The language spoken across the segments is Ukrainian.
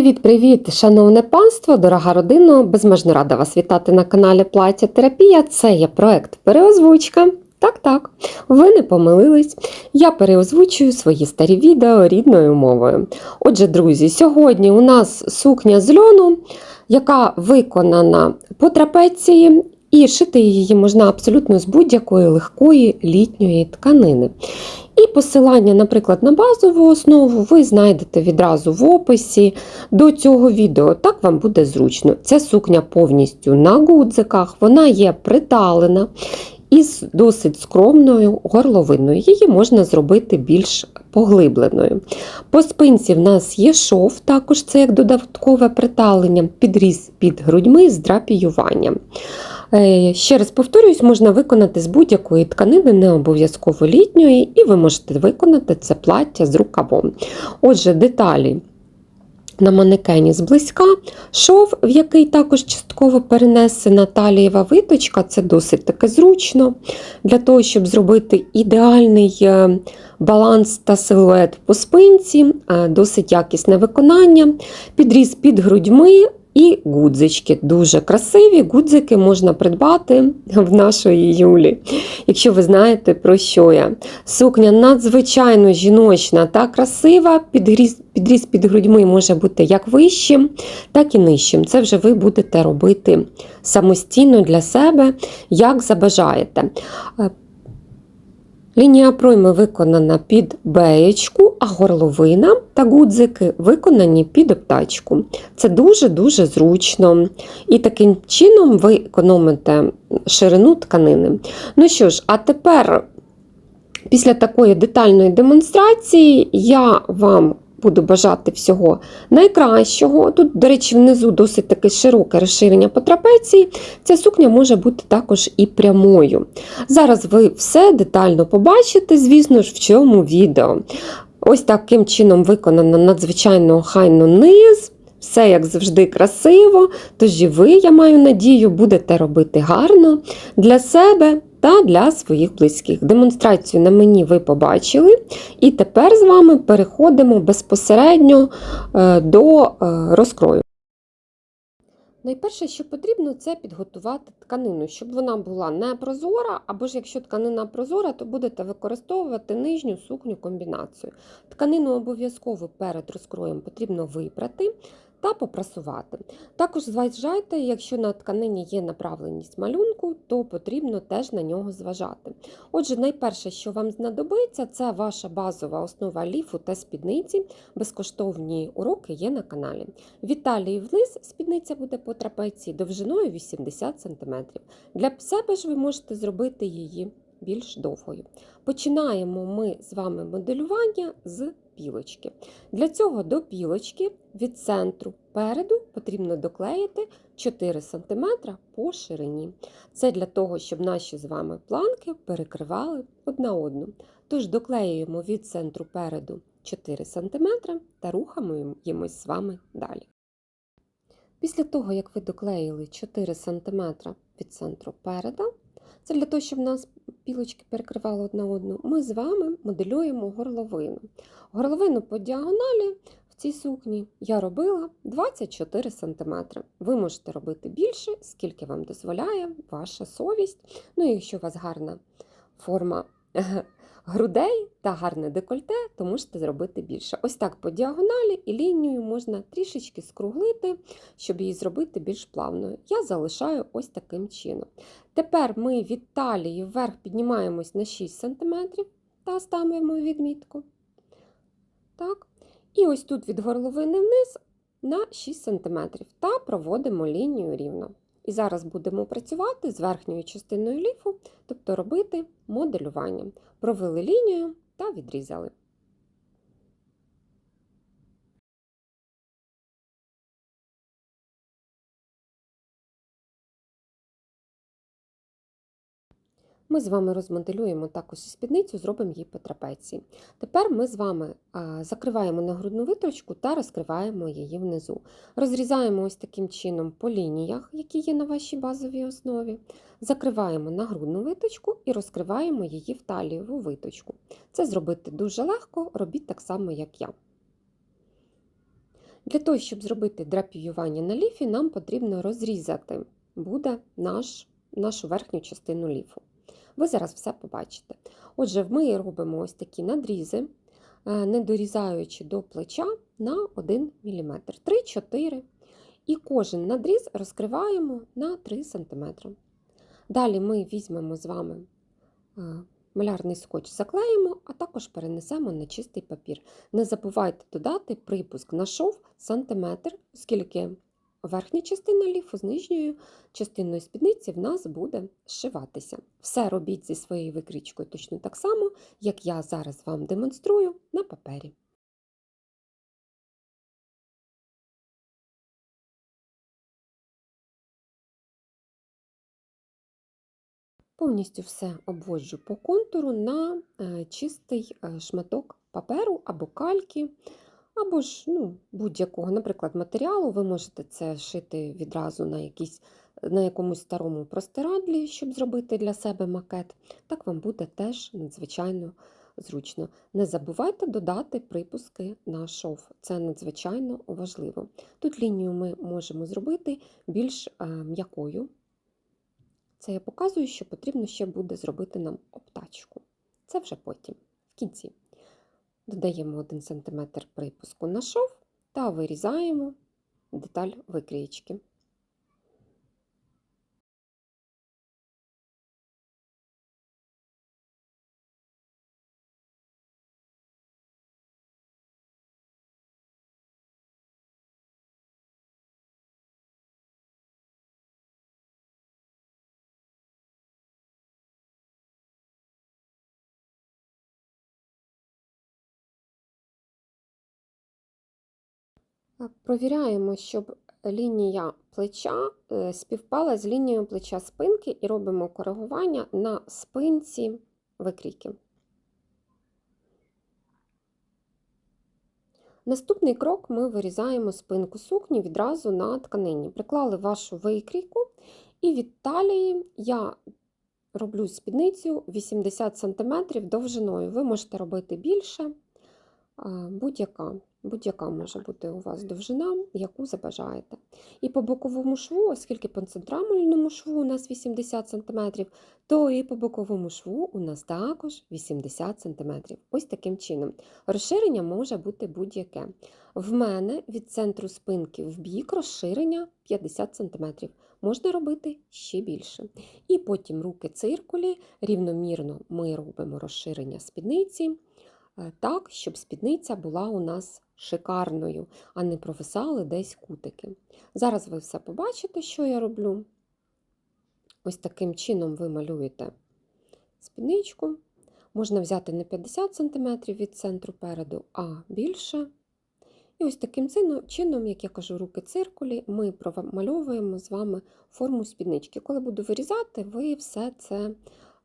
Привіт-привіт, шановне панство, дорога родина! Безмежно рада вас вітати на каналі Плаття Терапія. Це є проект Переозвучка. Так, так, ви не помилились. Я переозвучую свої старі відео рідною мовою. Отже, друзі, сьогодні у нас сукня з льону, яка виконана по трапеції, і шити її можна абсолютно з будь-якої легкої літньої тканини. І посилання, наприклад, на базову основу ви знайдете відразу в описі до цього відео. Так вам буде зручно. Ця сукня повністю на гудзиках, вона є приталена із досить скромною горловиною. Її можна зробити більш поглибленою. По спинці в нас є шов, також це як додаткове приталення, підріз під грудьми з драпіюванням. Е, Ще раз повторюсь, можна виконати з будь-якої тканини, не обов'язково літньої, і ви можете виконати це плаття з рукавом. Отже, деталі на манекені зблизька, шов, в який також частково перенесена талієва виточка, це досить таки зручно для того, щоб зробити ідеальний е, баланс та силует по спинці, е, досить якісне виконання, підріз під грудьми. І гудзички дуже красиві. Гудзики можна придбати в нашої Юлі. Якщо ви знаєте, про що я. Сукня надзвичайно жіночна та красива. Підріз, підріз під грудьми може бути як вищим, так і нижчим. Це вже ви будете робити самостійно для себе, як забажаєте. Лінія пройми виконана під беєчку, а горловина та гудзики виконані під обтачку. Це дуже-дуже зручно. І таким чином ви економите ширину тканини. Ну що ж, а тепер, після такої детальної демонстрації, я вам буду бажати всього найкращого. Тут, до речі, внизу досить таке широке розширення по трапеції. Ця сукня може бути також і прямою. Зараз ви все детально побачите, звісно ж, в цьому відео. Ось таким чином виконано надзвичайно охайно низ. Все, як завжди, красиво. Тож і ви, я маю надію, будете робити гарно для себе та для своїх близьких. Демонстрацію на мені ви побачили. І тепер з вами переходимо безпосередньо е, до е, розкрою. Найперше, що потрібно, це підготувати тканину, щоб вона була не прозора, або ж якщо тканина прозора, то будете використовувати нижню сукню комбінацію. Тканину обов'язково перед розкроєм потрібно випрати та попрасувати. Також зважайте, якщо на тканині є направленість малюнку, то потрібно теж на нього зважати. Отже, найперше, що вам знадобиться, це ваша базова основа ліфу та спідниці. Безкоштовні уроки є на каналі. Від талії вниз спідниця буде по трапеції довжиною 80 см. Для себе ж ви можете зробити її більш довгою. Починаємо ми з вами моделювання з пілочки. Для цього до пілочки від центру переду потрібно доклеїти 4 см по ширині. Це для того, щоб наші з вами планки перекривали одна одну. Тож доклеюємо від центру переду 4 см та рухаємось з вами далі. Після того, як ви доклеїли 4 см від центру переда, це для того, щоб у нас пілочки перекривали одна одну, ми з вами моделюємо горловину. Горловину по діагоналі в цій сукні я робила 24 см. Ви можете робити більше, скільки вам дозволяє ваша совість. Ну і якщо у вас гарна форма грудей та гарне декольте, то можете зробити більше. Ось так по діагоналі і лінію можна трішечки скруглити, щоб її зробити більш плавною. Я залишаю ось таким чином. Тепер ми від талії вверх піднімаємось на 6 см та ставимо відмітку. Так. І ось тут від горловини вниз на 6 см та проводимо лінію рівно. І зараз будемо працювати з верхньою частиною ліфу, тобто робити моделювання. Провели лінію та відрізали. Ми з вами розмоделюємо також спідницю, зробимо її по трапеції. Тепер ми з вами закриваємо нагрудну витрочку та розкриваємо її внизу. Розрізаємо ось таким чином по лініях, які є на вашій базовій основі. Закриваємо нагрудну виточку і розкриваємо її в талієву виточку. Це зробити дуже легко, робіть так само, як я. Для того, щоб зробити драпіювання на ліфі, нам потрібно розрізати буде наш, нашу верхню частину ліфу. Ви зараз все побачите. Отже, ми робимо ось такі надрізи, е, не дорізаючи до плеча на 1 мм, 3-4 І кожен надріз розкриваємо на 3 см. Далі ми візьмемо з вами е, малярний скотч, заклеїмо, а також перенесемо на чистий папір. Не забувайте додати припуск на шов сантиметр, оскільки верхня частина ліфу з нижньою частиною спідниці в нас буде зшиватися. Все робіть зі своєю викричкою точно так само, як я зараз вам демонструю на папері. Повністю все обводжу по контуру на е, чистий е, шматок паперу або кальки, або ж ну, будь-якого, наприклад, матеріалу. Ви можете це шити відразу на, якійсь, на якомусь старому простирадлі, щоб зробити для себе макет. Так вам буде теж надзвичайно зручно. Не забувайте додати припуски на шов. Це надзвичайно важливо. Тут лінію ми можемо зробити більш е, м'якою. Це я показую, що потрібно ще буде зробити нам обтачку. Це вже потім, в кінці. Додаємо 1 см припуску на шов та вирізаємо деталь викрієчки. Провіряємо, щоб лінія плеча е, співпала з лінією плеча спинки і робимо коригування на спинці викрійки. Наступний крок ми вирізаємо спинку сукні відразу на тканині. Приклали вашу викрійку, і від талії я роблю спідницю 80 см довжиною. Ви можете робити більше, будь-яка. Будь-яка може бути у вас довжина, яку забажаєте. І по боковому шву, оскільки по центральному шву у нас 80 см, то і по боковому шву у нас також 80 см. Ось таким чином. Розширення може бути будь-яке. В мене від центру спинки в бік розширення 50 см. Можна робити ще більше. І потім руки циркулі, рівномірно ми робимо розширення спідниці. Е, так, щоб спідниця була у нас шикарною, а не провисали десь кутики. Зараз ви все побачите, що я роблю. Ось таким чином ви малюєте спідничку. Можна взяти не 50 см від центру переду, а більше. І ось таким чином, як я кажу, руки циркулі, ми промальовуємо з вами форму спіднички. Коли буду вирізати, ви все це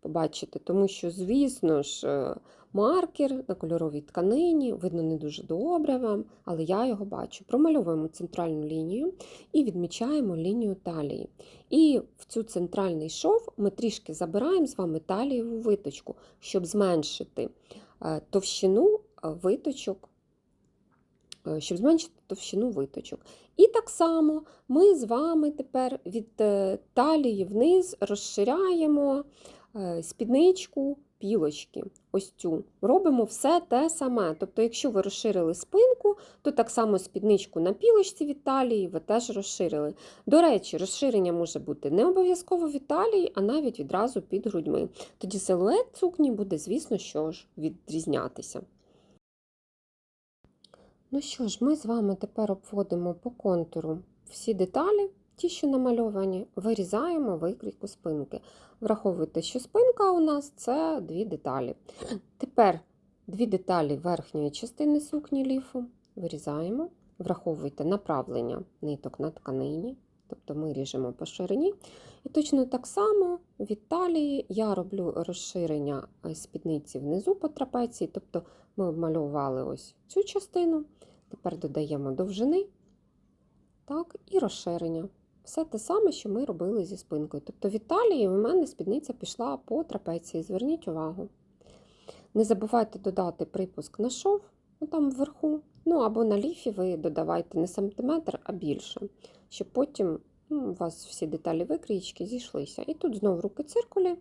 побачите, тому що, звісно ж, е, маркер на кольоровій тканині, видно не дуже добре вам, але я його бачу. Промальовуємо центральну лінію і відмічаємо лінію талії. І в цю центральний шов ми трішки забираємо з вами талієву виточку, щоб зменшити е, товщину е, виточок. Щоб зменшити товщину виточок. І так само ми з вами тепер від талії вниз розширяємо Е, спідничку, пілочки. Ось цю. Робимо все те саме. Тобто, якщо ви розширили спинку, то так само спідничку на пілочці від талії ви теж розширили. До речі, розширення може бути не обов'язково від талії, а навіть відразу під грудьми. Тоді силует сукні буде, звісно, що ж, відрізнятися. Ну що ж, ми з вами тепер обводимо по контуру всі деталі. Ті, що намальовані, вирізаємо викрійку спинки. Враховуйте, що спинка у нас це дві деталі. Тепер дві деталі верхньої частини сукні ліфу вирізаємо, враховуйте направлення ниток на тканині, тобто ми ріжемо по ширині. І точно так само від талії я роблю розширення спідниці внизу по трапеції, тобто ми обмальовували ось цю частину, тепер додаємо довжини так, і розширення. Все те саме, що ми робили зі спинкою. Тобто в Італії у мене спідниця пішла по трапеції, зверніть увагу. Не забувайте додати припуск на шов, там вверху, Ну або на ліфі ви додавайте не сантиметр, а більше, щоб потім ну, у вас всі деталі викрійки зійшлися. І тут знову руки циркулі.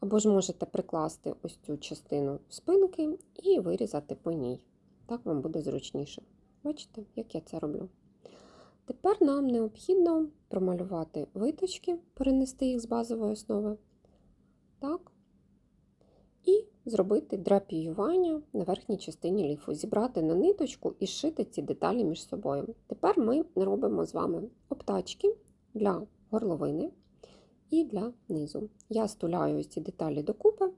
Або ж можете прикласти ось цю частину спинки і вирізати по ній. Так вам буде зручніше. Бачите, як я це роблю. Тепер нам необхідно промалювати виточки, перенести їх з базової основи. Так. І зробити драпіювання на верхній частині ліфу, зібрати на ниточку і шити ці деталі між собою. Тепер ми робимо з вами обтачки для горловини і для низу. Я стуляю ці деталі докупи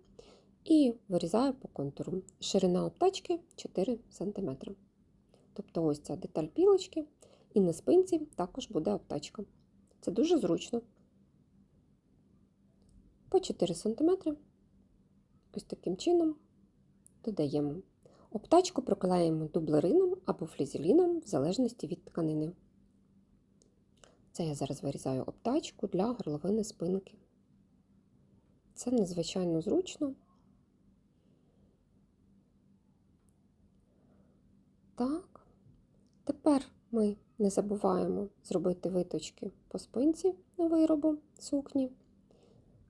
і вирізаю по контуру. Ширина обтачки 4 см. Тобто ось ця деталь пілочки, і на спинці також буде обтачка. Це дуже зручно. По 4 см ось таким чином додаємо. Обтачку проклеїмо дублерином або флізеліном, в залежності від тканини. Це я зараз вирізаю обтачку для горловини спинки. Це надзвичайно зручно. Так, тепер ми не забуваємо зробити виточки по спинці на виробу сукні.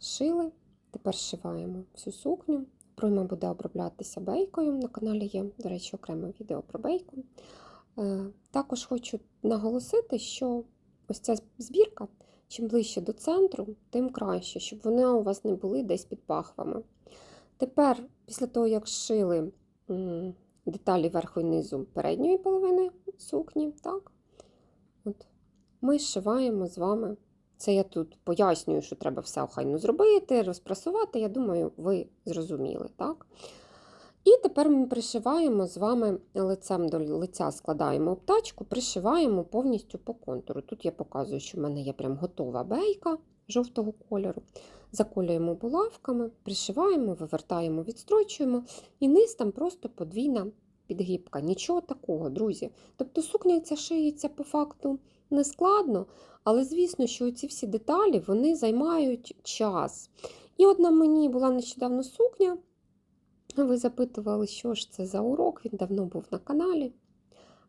Шили, тепер зшиваємо всю сукню. Пройма буде оброблятися бейкою. На каналі є, до речі, окреме відео про бейку. Е, Також хочу наголосити, що ось ця збірка, чим ближче до центру, тим краще, щоб вони у вас не були десь під пахвами. Тепер, після того, як зшили м, деталі верху і низу передньої половини сукні, так, ми зшиваємо з вами. Це я тут пояснюю, що треба все охайно зробити, розпрасувати. Я думаю, ви зрозуміли, так? І тепер ми пришиваємо з вами лицем до лиця, складаємо обтачку, пришиваємо повністю по контуру. Тут я показую, що в мене є прям готова бейка жовтого кольору. Заколюємо булавками, пришиваємо, вивертаємо, відстрочуємо. І низ там просто подвійна підгибка. Нічого такого, друзі. Тобто сукня ця шиється по факту не складно, але звісно, що ці всі деталі вони займають час. І от на мені була нещодавно сукня. Ви запитували, що ж це за урок, він давно був на каналі.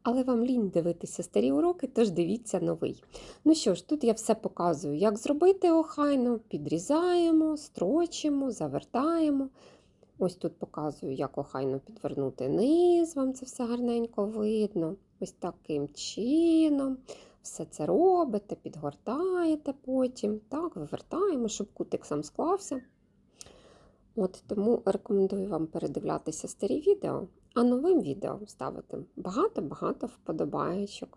Але вам лінь дивитися старі уроки, тож дивіться новий. Ну що ж, тут я все показую, як зробити охайно, підрізаємо, строчимо, завертаємо. Ось тут показую, як охайно підвернути низ, вам це все гарненько видно. Ось таким чином. Все це робите, підгортаєте потім. Так, вивертаємо, щоб кутик сам склався. От Тому рекомендую вам передивлятися старі відео, а новим відео ставити багато-багато вподобаєчок.